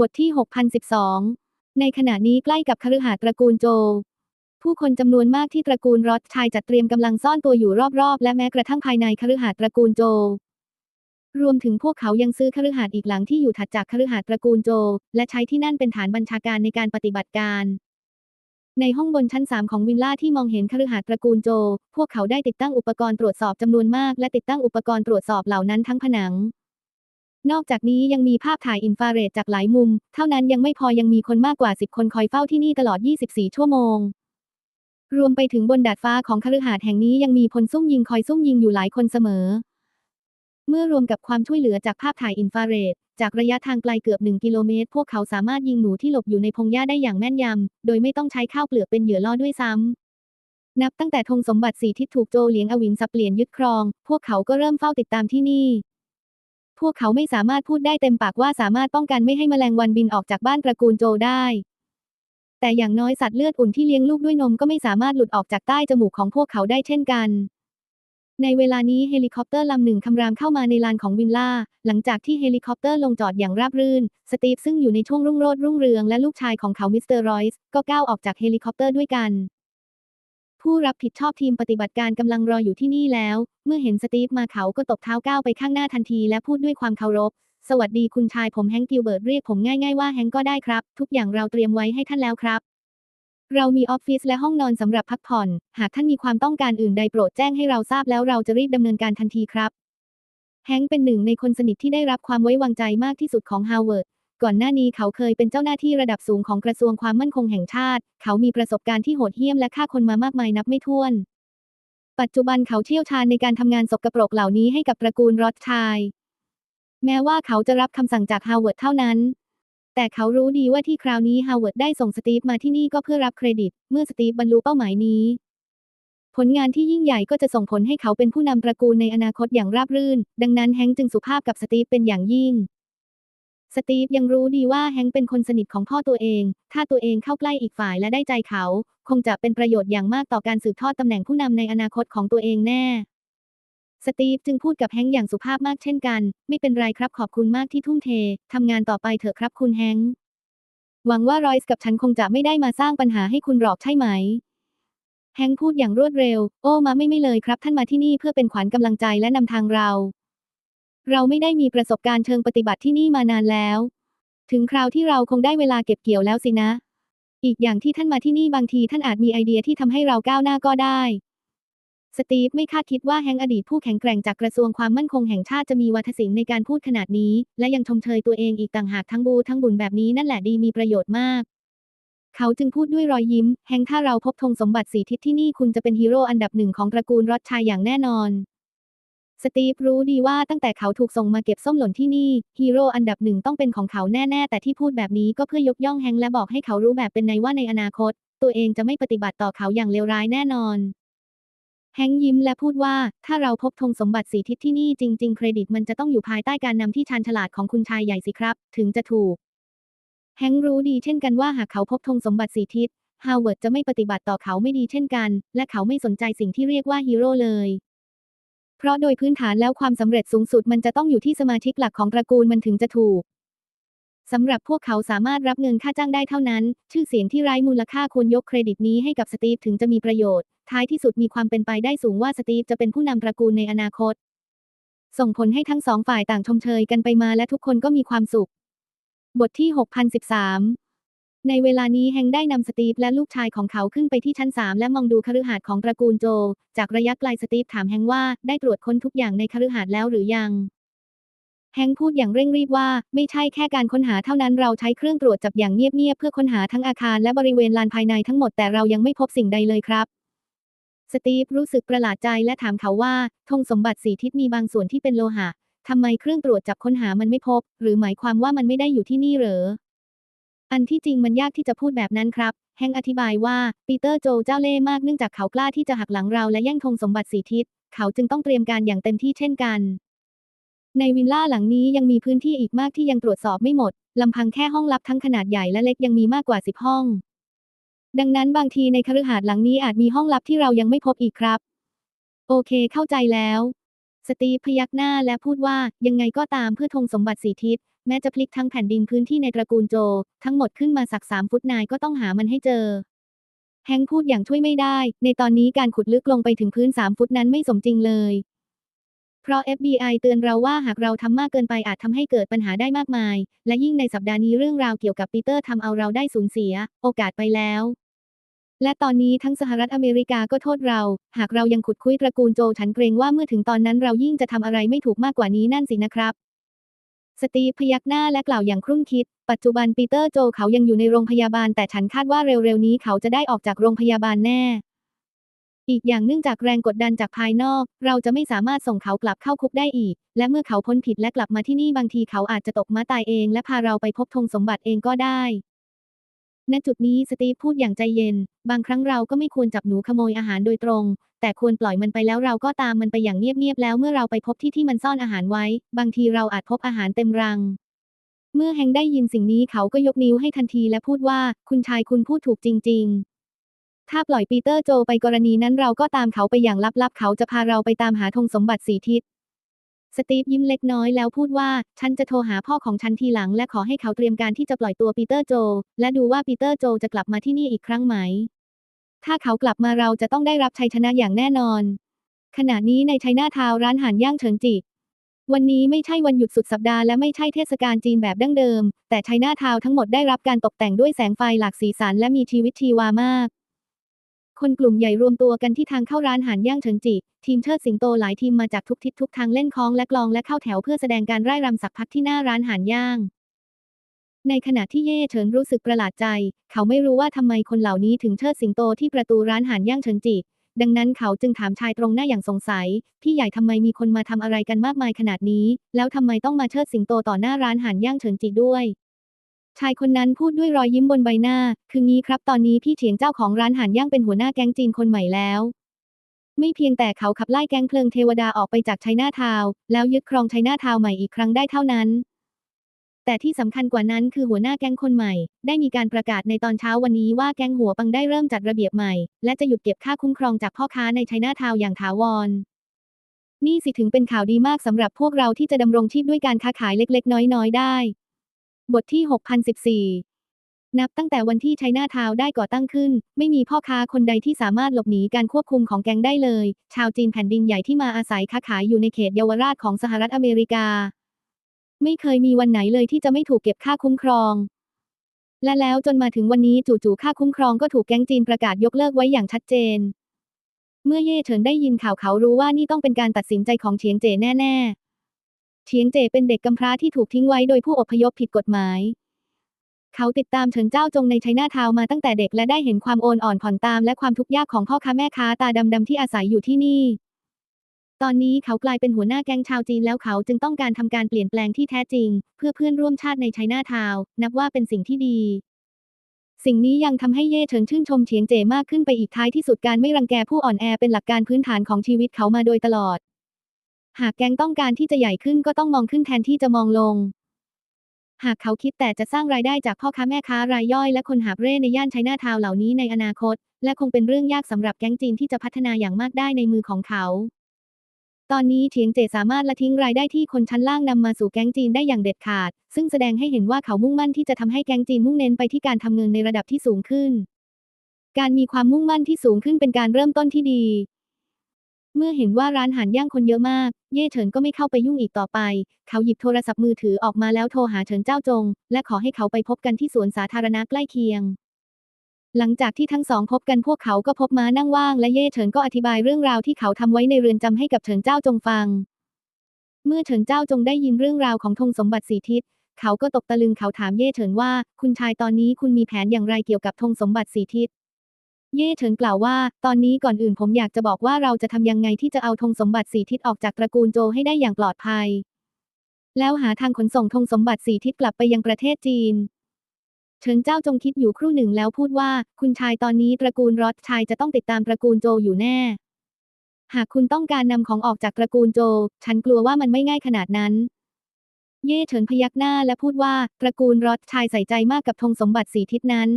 บทที่ 6012 ในขณะนี้ใกล้กับคฤหาสน์ตระกูลโจ ผู้คนจำนวนมากที่ตระกูลรอดชายจัดเตรียมกำลังซ่อนตัวอยู่รอบๆ และแม้กระทั่งภายในคฤหาสน์ตระกูลโจ รวมถึงพวกเขายังซื้อคฤหาสน์อีกหลังที่อยู่ถัดจากคฤหาสน์ตระกูลโจ และใช้ที่นั่นเป็นฐานบัญชาการในการปฏิบัติการ ในห้องบนชั้น 3 ของวิลล่าที่มองเห็นคฤหาสน์ตระกูลโจ พวกเขาได้ติดตั้งอุปกรณ์ตรวจสอบจำนวนมาก และติดตั้งอุปกรณ์ตรวจสอบเหล่านั้นทั้งผนัง นอกจากนี้ยังมีภาพถ่ายอินฟราเรดจากหลายมุม เท่านั้นยังไม่พอยังมีคนมากกว่า 10 คนคอยเฝ้าที่นี่ตลอด 24 ชั่วโมง รวมไปถึงบนดาดฟ้าของคฤหาสน์แห่งนี้ยังมีพลซุ่มยิงคอยซุ่มยิงอยู่หลายคนเสมอ เมื่อรวมกับความช่วยเหลือจากภาพถ่ายอินฟราเรดจากระยะทางไกลเกือบ 1 กิโลเมตร พวกเขาสามารถยิงหนูที่หลบอยู่ในพงหญ้าได้อย่างแม่นยำ โดยไม่ต้องใช้ข้าวเปลือกเป็นเหยื่อล่อด้วยซ้ำนับตั้งแต่ธงสมบัติสีทิศถูกโจเหลียงอวินสับเปลี่ยนยึดครอง พวกเขาก็เริ่มเฝ้าติดตามที่นี่ พวกเขาไม่สามารถพูดได้เต็มปากว่าสามารถป้องกันไม่ให้แมลงวันบินออกจากบ้านตระกูลโจได้ แต่อย่างน้อยสัตว์เลือดอุ่นที่เลี้ยงลูกด้วยนมก็ไม่สามารถหลุดออกจากใต้จมูกของพวกเขาได้เช่นกัน ในเวลานี้เฮลิคอปเตอร์ลำหนึ่งคำรามเข้ามาในลานของวิลล่า หลังจากที่เฮลิคอปเตอร์ลงจอดอย่างราบรื่น สตีฟซึ่งอยู่ในช่วงรุ่งโรจน์รุ่งเรืองและลูกชายของเขามิสเตอร์รอยส์ก็ก้าวออกจากเฮลิคอปเตอร์ด้วยกัน ผู้รับผิดชอบทีมปฏิบัติการกำลังรออยู่ที่นี่แล้ว เมื่อเห็นสตีฟมาเขาก็ตบเท้าก้าวไปข้างหน้าทันทีและพูดด้วยความเคารพ สวัสดีคุณชายผมแฮงค์กิลเบิร์ตเรียกผมง่ายๆว่าแฮงค์ก็ได้ครับ ทุกอย่างเราเตรียมไว้ให้ท่านแล้วครับ เรามีออฟฟิศและห้องนอนสำหรับพักผ่อน หากท่านมีความต้องการอื่นใดโปรดแจ้งให้เราทราบแล้วเราจะรีบดำเนินการทันทีครับแฮงค์เป็นหนึ่งในคนสนิทที่ได้รับความไว้วางใจมากที่สุดของฮาวเวิร์ด ก่อนหน้านี้เขาเคยเป็นเจ้าหน้าที่ระดับสูงของกระทรวงความมั่นคงแห่งชาติ เขามีประสบการณ์ที่โหดเหี้ยมและฆ่าคนมามากมายนับไม่ถ้วน ปัจจุบันเขาเชี่ยวชาญในการทำงานสกปรกเหล่านี้ให้กับตระกูลรอดชาย แม้ว่าเขาจะรับคำสั่งจากฮาวเวิร์ดเท่านั้น แต่เขารู้ดีว่าที่คราวนี้ฮาวเวิร์ดได้ส่งสตีฟมาที่นี่ก็เพื่อรับเครดิต เมื่อสตีฟบรรลุเป้าหมายนี้ ผลงานที่ยิ่งใหญ่ก็จะส่งผลให้เขาเป็นผู้นำตระกูลในอนาคตอย่างราบรื่น ดังนั้นแฮงค์จึงสุภาพกับสตีฟเป็นอย่างยิ่ง สตีฟยังรู้ดีว่าแฮงเป็นคนสนิทของพ่อตัวเอง ถ้าตัวเองเข้าใกล้อีกฝ่ายและได้ใจเขา คงจะเป็นประโยชน์อย่างมากต่อการสืบทอดตำแหน่งผู้นำในอนาคตของตัวเองแน่ สตีฟจึงพูดกับแฮงอย่างสุภาพมากเช่นกัน ไม่เป็นไรครับขอบคุณมากที่ทุ่มเท ทำงานต่อไปเถอะครับคุณแฮงหวังว่ารอยส์กับฉันคงจะไม่ได้มาสร้างปัญหาให้คุณหรอกใช่ไหมแฮงพูดอย่างรวดเร็ว โอ้มาไม่ไม่เลยครับ ท่านมาที่นี่เพื่อเป็นขวัญกำลังใจและนำทางเรา เราไม่ได้มีประสบการณ์เชิงปฏิบัติที่นี่มานานแล้ว ถึงคราวที่เราคงได้เวลาเก็บเกี่ยวแล้วสินะ อีกอย่างที่ท่านมาที่นี่บางทีท่านอาจมีไอเดียที่ทำให้เราก้าวหน้าก็ได้ สตีฟไม่คาดคิดว่าแฮงอดีตผู้แข็งแกร่งจากกระทรวงความมั่นคงแห่งชาติจะมีวัฒศิลป์ในการพูดขนาดนี้ และยังชมเชยตัวเองอีกต่างหากทั้งบูทั้งบุญแบบนี้นั่นแหละดีมีประโยชน์มากเขาจึงพูดด้วยรอยยิ้ม แฮงถ้าเราพบธงสมบัติสีทิศที่นี่คุณจะเป็นฮีโร่อันดับหนึ่งของตระกูลรอดชายอย่างแน่นอน สตีฟรู้ดีว่าตั้งแต่เขาถูกส่งมาเก็บส้มหล่นที่นี่ฮีโร่อันดับหนึ่งต้องเป็นของเขาแน่ ๆ แต่ที่พูดแบบนี้ก็เพื่อยกย่องแฮงและบอกให้เขารู้แบบเป็นในว่าในอนาคต ตัวเองจะไม่ปฏิบัติต่อเขาอย่างเลวร้ายแน่นอนแฮงยิ้มและพูดว่า ถ้าเราพบธงสมบัติสีทิศที่นี่จริง ๆ เครดิตมันจะต้องอยู่ภายใต้การนำที่ชาญฉลาดของคุณชายใหญ่สิครับ ถึงจะถูก แฮงรู้ดีเช่นกันว่าหากเขาพบธงสมบัติสีทิศฮาวเวิร์ดจะไม่ปฏิบัติต่อเขาไม่ดีเช่นกัน และเขาไม่สนใจสิ่งที่เรียกว่าฮีโร่เลย เพราะโดยพื้นฐานแล้วความสำเร็จสูงสุดมันจะต้องอยู่ที่สมาชิกหลักของตระกูลมันถึงจะถูกสำหรับพวกเขาสามารถรับเงินค่าจ้างได้เท่านั้น ชื่อเสียงที่ไร้มูลค่าควรยกเครดิตนี้ให้กับสตีฟถึงจะมีประโยชน์ ท้ายที่สุดมีความเป็นไปได้สูงว่าสตีฟจะเป็นผู้นำตระกูลในอนาคต ส่งผลให้ทั้งสองฝ่ายต่างชมเชยกันไปมาและทุกคนก็มีความสุข บทที่ 6013 ในเวลานี้แฮงได้นำสตีฟและลูกชายของเขาขึ้นไปที่ชั้น 3 และมองดูคฤหาสน์ของตระกูลโจ จากระยะไกลสตีฟถามแฮงว่าได้ตรวจค้นทุกอย่างในคฤหาสน์แล้วหรือยัง แฮงพูดอย่างเร่งรีบว่าไม่ใช่แค่การค้นหาเท่านั้นเราใช้เครื่องตรวจจับอย่างเงียบๆเพื่อค้นหาทั้งอาคารและบริเวณลานภายในทั้งหมดแต่เรายังไม่พบสิ่งใดเลยครับ สตีฟรู้สึกประหลาดใจและถามเขาว่าธงสมบัติสีทิศมีบางส่วนที่เป็นโลหะทำไมเครื่องตรวจจับค้นหามันไม่พบ หรือหมายความว่ามันไม่ได้อยู่ที่นี่เหรอ อันที่จริงมันยากที่จะพูดแบบนั้นครับ แฮงอธิบายว่า ปีเตอร์โจเจ้าเล่ห์มากเนื่องจากเขากล้าที่จะหักหลังเราและแย่งธงสมบัติสีทิศ เขาจึงต้องเตรียมการอย่างเต็มที่เช่นกัน ในวิลล่าหลังนี้ยังมีพื้นที่อีกมากที่ยังตรวจสอบไม่หมด ลำพังแค่ห้องลับทั้งขนาดใหญ่และเล็กยังมีมากกว่าสิบห้อง ดังนั้นบางทีในคฤหาสน์หลังนี้อาจมีห้องลับที่เรายังไม่พบอีกครับ โอเคเข้าใจแล้ว สตีฟพยักหน้าและพูดว่ายังไงก็ตามเพื่อธงสมบัติสีทิศ แม้จะพลิกทั้งแผ่นดินพื้นที่ในตระกูลโจ ทั้งหมดขึ้นมาสักสามฟุตนายก็ต้องหามันให้เจอ แฮงพูดอย่างช่วยไม่ได้ ในตอนนี้การขุดลึกลงไปถึงพื้นสามฟุตนั้นไม่สมจริงเลย เพราะ FBI เตือนเราว่าหากเราทำมากเกินไปอาจทำให้เกิดปัญหาได้มากมาย และยิ่งในสัปดาห์นี้เรื่องราวเกี่ยวกับปีเตอร์ทำเอาเราได้สูญเสีย โอกาสไปแล้วและตอนนี้ทั้งสหรัฐอเมริกาก็โทษเรา หากเรายังขุดคุยตระกูลโจฉันเกรงว่าเมื่อถึงตอนนั้นเรายิ่งจะทำอะไรไม่ถูกมากกว่านี้นั่นสินะครับ สตีฟพยักหน้าและกล่าวอย่างครุ่นคิด ปัจจุบันปีเตอร์โจเขายังอยู่ในโรงพยาบาลแต่ฉันคาดว่าเร็วๆนี้เขาจะได้ออกจากโรงพยาบาลแน่ อีกอย่างเนื่องจากแรงกดดันจากภายนอก เราจะไม่สามารถส่งเขากลับเข้าคุกได้อีก และเมื่อเขาพ้นผิดและกลับมาที่นี่บางทีเขาอาจจะตกม้าตายเอง และพาเราไปพบธงสมบัติเองก็ได้ ณจุดนี้สตีฟพูดอย่างใจเย็น บางครั้งเราก็ไม่ควรจับหนูขโมยอาหารโดยตรง แต่ควรปล่อยมันไปแล้วเราก็ตามมันไปอย่างเงียบๆแล้วเมื่อเราไปพบที่ที่มันซ่อนอาหารไว้ บางทีเราอาจพบอาหารเต็มรัง เมื่อแฮงได้ยินสิ่งนี้เขาก็ยกนิ้วให้ทันทีและพูดว่า คุณชายคุณพูดถูกจริง ๆ ถ้าปล่อยปีเตอร์โจไปกรณีนั้นเราก็ตามเขาไปอย่างลับๆเขาจะพาเราไปตามหาธงสมบัติสีทิศ สตีฟยิ้มเล็กน้อยแล้วพูดว่า ฉันจะโทรหาพ่อของฉันทีหลังและขอให้เขาเตรียมการที่จะปล่อยตัวปีเตอร์โจ และดูว่าปีเตอร์โจจะกลับมาที่นี่อีกครั้งไหม ถ้าเขากลับมาเราจะต้องได้รับชัยชนะอย่างแน่นอน ขณะนี้ในไชน่าทาวร้านอาหารย่างเฉิงจิวันนี้ไม่ใช่วันหยุดสุดสัปดาห์และไม่ใช่เทศกาลจีนแบบดั้งเดิม แต่ไชน่าทาวทั้งหมดได้รับการตกแต่งด้วยแสงไฟหลากสีสันและมีชีวิตชีวามาก คนกลุ่มใหญ่รวมตัวกันที่ทางเข้าร้านอาหารย่างเฉิงจิ ทีมเชิดสิงโตหลายทีมมาจากทุกทิศทุกทางเล่นคล้องและกลองและเข้าแถวเพื่อแสดงการร่ายรำสักพักที่หน้าร้านอาหารย่าง ในขณะที่เย่เฉินรู้สึกประหลาดใจ เขาไม่รู้ว่าทำไมคนเหล่านี้ถึงเชิดสิงโตที่ประตูร้านอาหารย่างเฉิงจิ ดังนั้นเขาจึงถามชายตรงหน้าอย่างสงสัย พี่ใหญ่ทำไมมีคนมาทำอะไรกันมากมายขนาดนี้ แล้วทำไมต้องมาเชิดสิงโตต่อหน้าร้านอาหารย่างเฉิงจิด้วย ชายคนนั้นพูดด้วยรอยยิ้มบนใบหน้า คืองี้ครับตอนนี้พี่เฉียงเจ้าของร้านหารย่างเป็นหัวหน้าแก๊งจีนคนใหม่แล้ว ไม่เพียงแต่เขาขับไล่แก๊งเพลิงเทวดาออกไปจากไชน่าทาวแล้วยึดครองไชน่าทาวใหม่อีกครั้งได้เท่านั้น แต่ที่สำคัญกว่านั้นคือหัวหน้าแก๊งคนใหม่ ได้มีการประกาศในตอนเช้าวันนี้ว่าแก๊งหัวปังได้เริ่มจัดระเบียบใหม่ และจะหยุดเก็บค่าคุ้มครองจากพ่อค้าในไชน่าทาวอย่างถาวรนี่สิถึงเป็นข่าวดีมากสำหรับพวกเราที่จะดำรงชีพด้วยการค้าขายเล็กๆ น้อยๆ ได้ บทที่ 6014 นับตั้งแต่วันที่ไชน่าทาวได้ก่อตั้งขึ้น ไม่มีพ่อค้าคนใดที่สามารถหลบหนีการควบคุมของแก๊งได้เลย ชาวจีนแผ่นดินใหญ่ที่มาอาศัยค้าขายอยู่ในเขตเยาวราชของสหรัฐอเมริกา ไม่เคยมีวันไหนเลยที่จะไม่ถูกเก็บค่าคุ้มครอง และแล้วจนมาถึงวันนี้จู่ๆค่าคุ้มครองก็ถูกแก๊งจีนประกาศยกเลิกไว้อย่างชัดเจน เมื่อเย่เฉินได้ยินข่าวเขารู้ว่านี่ต้องเป็นการตัดสินใจของเฉียงเจ๋แน่ๆ เฉียงเจเป็นเด็กกำพร้าที่ถูกทิ้งไว้โดยผู้อพยพผิดกฎหมาย เขาติดตามเฉินเจ้าจงในไชน่าทาวมาตั้งแต่เด็กและได้เห็นความโอนอ่อนผ่อนตามและความทุกข์ยากของพ่อค้าแม่ค้าตาดำๆที่อาศัยอยู่ที่นี่ ตอนนี้เขากลายเป็นหัวหน้าแก๊งชาวจีนแล้วเขาจึงต้องการทำการเปลี่ยนแปลงที่แท้จริง เพื่อเพื่อนร่วมชาติในไชน่าทาวนับว่าเป็นสิ่งที่ดีสิ่งนี้ยังทำให้เย่เฉินชื่นชมเฉียงเจมากขึ้นไปอีกท้ายที่สุดการไม่รังแกผู้อ่อนแอเป็นหลักการพื้นฐานของชีวิตเขามาโดยตลอด หากแก๊งต้องการที่จะใหญ่ขึ้นก็ต้องมองขึ้นแทนที่จะมองลง หากเขาคิดแต่จะสร้างรายได้จากพ่อค้าแม่ค้ารายย่อยและคนหาบเร่ในย่านไชน่าทาวน์เหล่านี้ในอนาคต และคงเป็นเรื่องยากสำหรับแก๊งจีนที่จะพัฒนาอย่างมากได้ในมือของเขา ตอนนี้เฉียงเจสามารถละทิ้งรายได้ที่คนชั้นล่างนำมาสู่แก๊งจีนได้อย่างเด็ดขาด ซึ่งแสดงให้เห็นว่าเขามุ่งมั่นที่จะทำให้แก๊งจีนมุ่งเน้นไปที่การทำเงินในระดับที่สูงขึ้นการมีความมุ่งมั่นที่สูงขึ้นเป็นการเริ่มต้นที่ดี เมื่อเห็นว่าร้านหารย่างคนเยอะมาก เย่เฉินก็ไม่เข้าไปยุ่งอีกต่อไป เขาหยิบโทรศัพท์มือถือออกมาแล้วโทรหาเฉินเจ้าจง และขอให้เขาไปพบกันที่สวนสาธารณะใกล้เคียง หลังจากที่ทั้งสองพบกันพวกเขาก็พบม้านั่งว่าง และเย่เฉินก็อธิบายเรื่องราวที่เขาทำไว้ในเรือนจำให้กับเฉินเจ้าจงฟัง เมื่อเฉินเจ้าจงได้ยินเรื่องราวของธงสมบัติสีทิศ เขาก็ตกตะลึงเขาถามเย่เฉินว่า คุณชายตอนนี้คุณมีแผนอย่างไรเกี่ยวกับธงสมบัติสีทิศ เย่เฉินกล่าวว่า ตอนนี้ก่อนอื่นผมอยากจะบอกว่าเราจะทำยังไงที่จะเอาธงสมบัติสีทิศออกจากตระกูลโจให้ได้อย่างปลอดภัย แล้วหาทางขนส่งธงสมบัติสีทิศกลับไปยังประเทศจีน เฉินเจ้าจงคิดอยู่ครู่หนึ่งแล้วพูดว่า คุณชายตอนนี้ตระกูลรอดชายจะต้องติดตามตระกูลโจอยู่แน่ หากคุณต้องการนำของออกจากตระกูลโจ ฉันกลัวว่ามันไม่ง่ายขนาดนั้น เย่เฉินพยักหน้าและพูดว่า ตระกูลรอดชายใส่ใจมากกับธงสมบัติสีทิศนั้น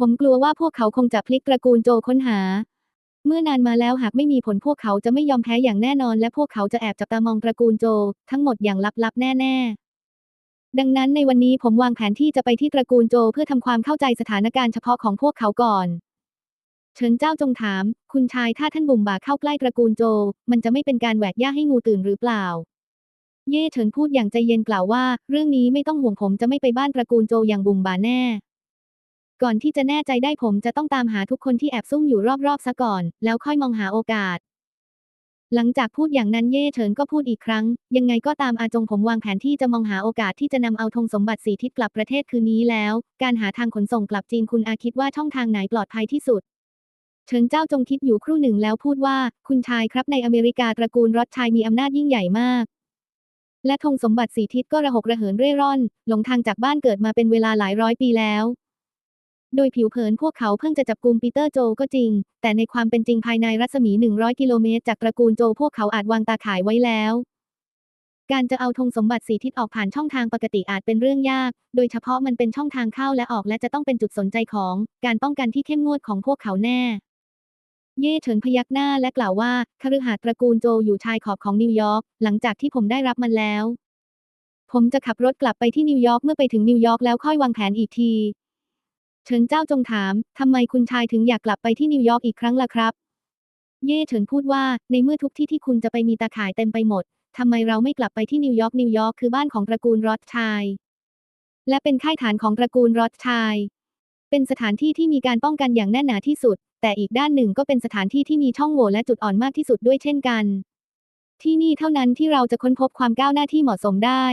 ผมกลัวว่าพวกเขาคงจะพลิกตระกูลโจค้นหา เมื่อนานมาแล้วหากไม่มีผลพวกเขาจะไม่ยอมแพ้อย่างแน่นอน และพวกเขาจะแอบจับตามองตระกูลโจ ทั้งหมดอย่างลับๆ แน่ ๆ ดังนั้นในวันนี้ผมวางแผนที่จะไปที่ตระกูลโจเพื่อทำความเข้าใจสถานการณ์เฉพาะของพวกเขาก่อนเฉินเจ้าจงถาม คุณชายถ้าท่านบุ่มบ่าเข้าใกล้ตระกูลโจ มันจะไม่เป็นการแหวกย่าให้งูตื่นหรือเปล่า เย่เฉินพูดอย่างใจเย็นกล่าวว่า เรื่องนี้ไม่ต้องห่วงผมจะไม่ไปบ้านตระกูลโจอย่างบุ่มบ่าแน่ ก่อนที่จะแน่ใจได้ผมจะต้องตามหาทุกคนที่แอบซุ่มอยู่รอบๆซะก่อน แล้วค่อยมองหาโอกาส หลังจากพูดอย่างนั้นเย่เฉินก็พูดอีกครั้ง ยังไงก็ตามอาจงผมวางแผนที่จะมองหาโอกาสที่จะนำเอาธงสมบัติสีทิศกลับประเทศคืนนี้แล้ว การหาทางขนส่งกลับจีนคุณอาคิดว่าช่องทางไหนปลอดภัยที่สุดเฉินเจ้าจงคิดอยู่ครู่หนึ่งแล้วพูดว่า คุณชายครับในอเมริกาตระกูลรอดชายมีอำนาจยิ่งใหญ่มาก และธงสมบัติสีทิศก็ระหกระเหินเร่ร่อน หลงทางจากบ้านเกิดมาเป็นเวลาหลายร้อยปีแล้ว โดยผิวเผินพวกเขาเพิ่งจะจับกลุ่มปีเตอร์โจก็จริง แต่ในความเป็นจริงภายในรัศมี 100 กิโลเมตร จากตระกูลโจพวกเขาอาจวางตาขายไว้แล้ว การจะเอาธงสมบัติสีทิศออกผ่านช่องทางปกติอาจเป็นเรื่องยาก โดยเฉพาะมันเป็นช่องทางเข้าและออกและจะต้องเป็นจุดสนใจของ การป้องกันที่เข้มงวดของพวกเขาแน่ เย่เฉินพยักหน้าและกล่าวว่าคฤหาสน์ตระกูลโจอยู่ชายขอบของนิวยอร์กหลังจากที่ผมได้รับมันแล้วผมจะขับรถกลับไปที่นิวยอร์กเมื่อไปถึงนิวยอร์กแล้วค่อยวางแผนอีกที เฉินเจ้าจงถาม ทำไมคุณชายถึงอยากกลับไปที่นิวยอร์กอีกครั้งล่ะครับ เย่เฉินพูดว่า ในเมื่อทุกที่ที่คุณจะไปมีตาข่ายเต็มไปหมด ทำไมเราไม่กลับไปที่นิวยอร์กนิวยอร์กคือบ้านของตระกูลรอดชัยและเป็นค่ายฐานของตระกูลรอดชัยเป็นสถานที่ที่มีการป้องกันอย่างแน่นหนาที่สุด แต่อีกด้านหนึ่งก็เป็นสถานที่ที่มีช่องโหว่และจุดอ่อนมากที่สุดด้วยเช่นกัน ที่นี่เท่านั้นที่เราจะค้นพบความก้าวหน้าที่เหมาะสมได้